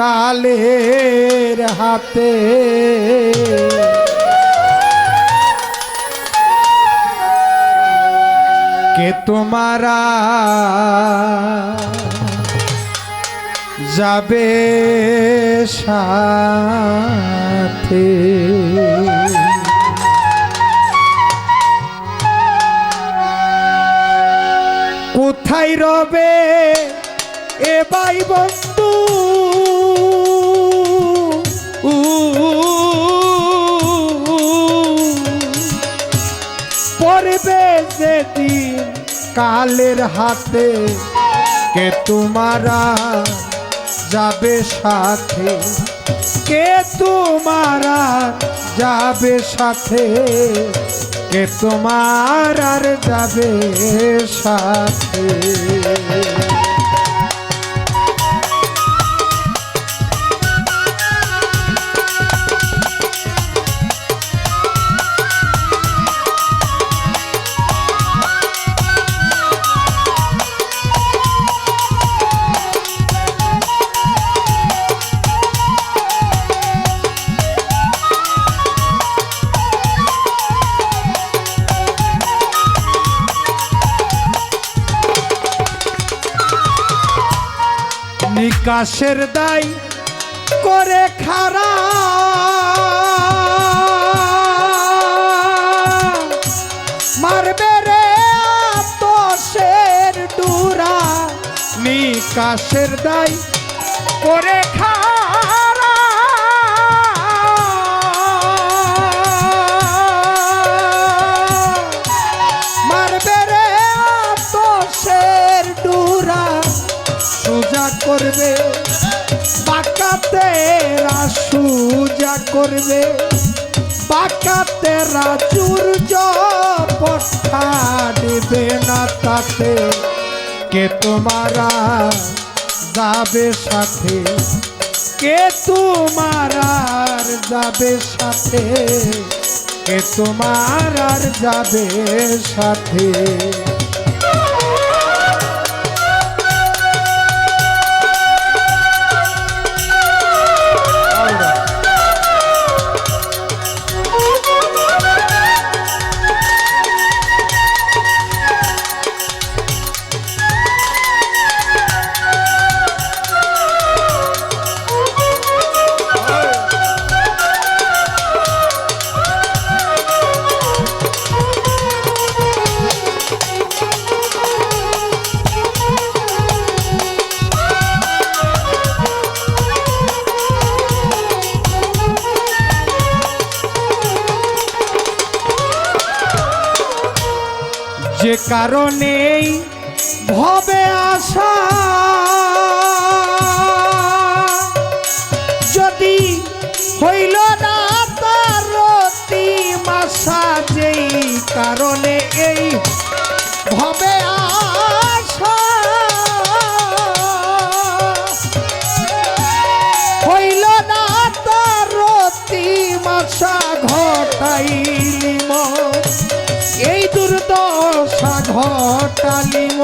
কালের হাতে। কে তোমারা যাবে সাথে? কোথায় রবে এ বাই কালের হাতে কে তোমারা যাবে সাথে? কে তোমারা যাবে সাথে? কে তোমার আর যাবে সাথে? নিকাশের দায় করে খারা। মারবে রে তোষের ডুরা নিকাশের দায় করে খারা। করবে বাঁকাতে সুজা করবে বাঁকাতে পঠা দেবে না তাতে। কে তোমারা যাবে সাথে? কে তোমার যাবে সাথে? কে তোমার যাবে সাথে? কারণেই ভবে আসা ঘটালিম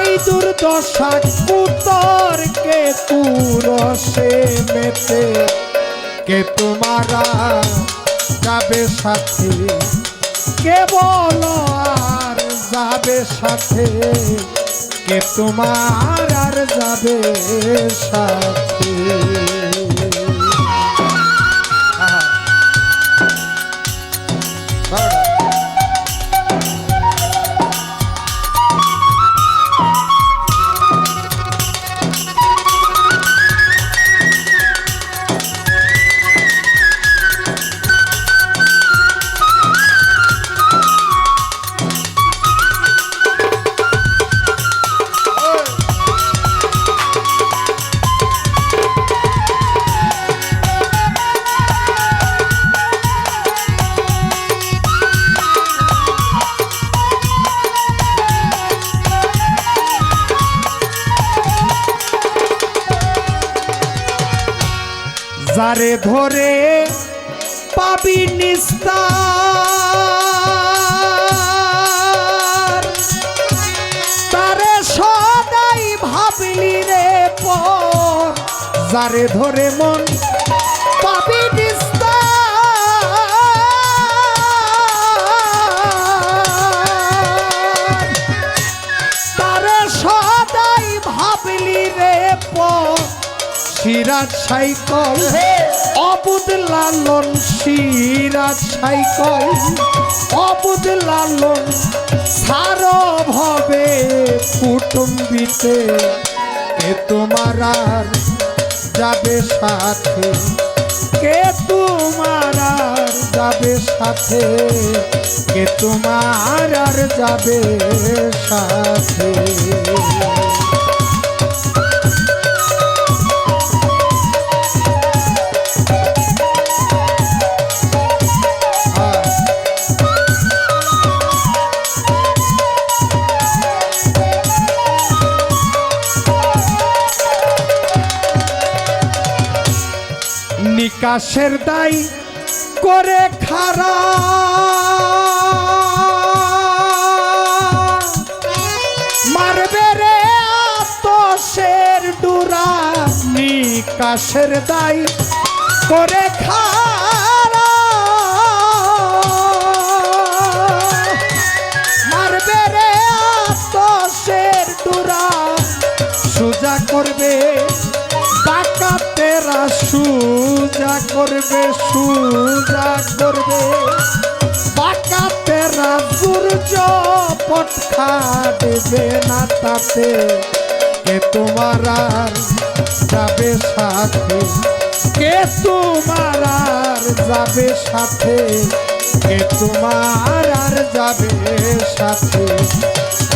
এই দুর্দশা কুতরকে তুরসে মেতে। কে তোমারা যাবে সাথে? কে বলো আর যাবে সাথে? কে তোমার আর যাবে সাথে? যারে ধরে পাবি নিস্তার তারে সদাই ভাবলি রে পর যারে ধরে মন পাবি নিস্তার। সিরাজ সাইকল। অবুদ লালন সিরাজ সাইকল। অবুদ লালন সার ভবে কুটুম্বিতে। এ তোমার আর যাবে সাথে? কে তোমার আর যাবে সাথে? কে তোমার আর যাবে সাথে? নিকাশের দায় করে খারা। মারবে রে আতসের ডুরা নিকাশের দায় করে খারা। করবে সুজা করবে। টাকা তেরা সূর্য পটখা দেবে না তাতে। কে তোমার যাবে সাথে? কে তোমার যাবে সাথে? কে তোমার আর যাবে সাথে?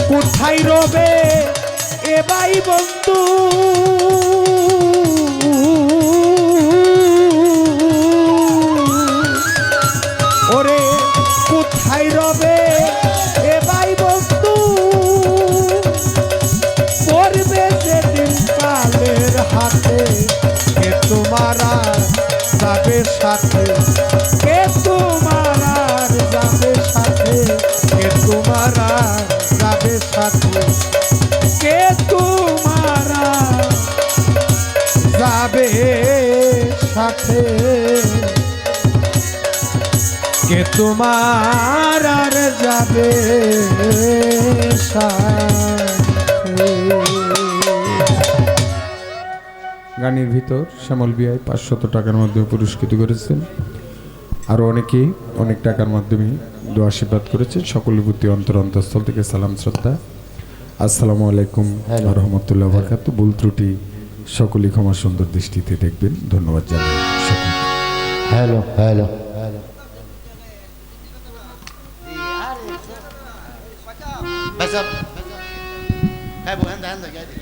কোথায় রবে এ ভাই বন্ধু? ওরে কোথায় রবে? এ ভাই বন্ধু, পড়বে যেদিন কালের হাতে। কে তোমার যাবে সাথে? কে তোমার যাবে সাথে? কে তোমার যাবে সাথে? তোমার আর যাবে গানের ভিতর শ্যামল বিআই পাঁচশত টাকার মাধ্যমে পুরস্কৃত করেছেন। আরও অনেকেই অনেক টাকার মাধ্যমে দোয়া আশীর্বাদ করেছেন। সকলের প্রতি অন্তর অন্তঃস্থল থেকে সালাম শ্রদ্ধা। আসসালামু আলাইকুম রহমতুল্লাহ বরকাত। ভুল ত্রুটি সকলেই ক্ষমা সুন্দর দৃষ্টিতে দেখবেন। ধন্যবাদ জানাই সকলকে। Hello hello. भाई काय बोल ध्यान घ्या ते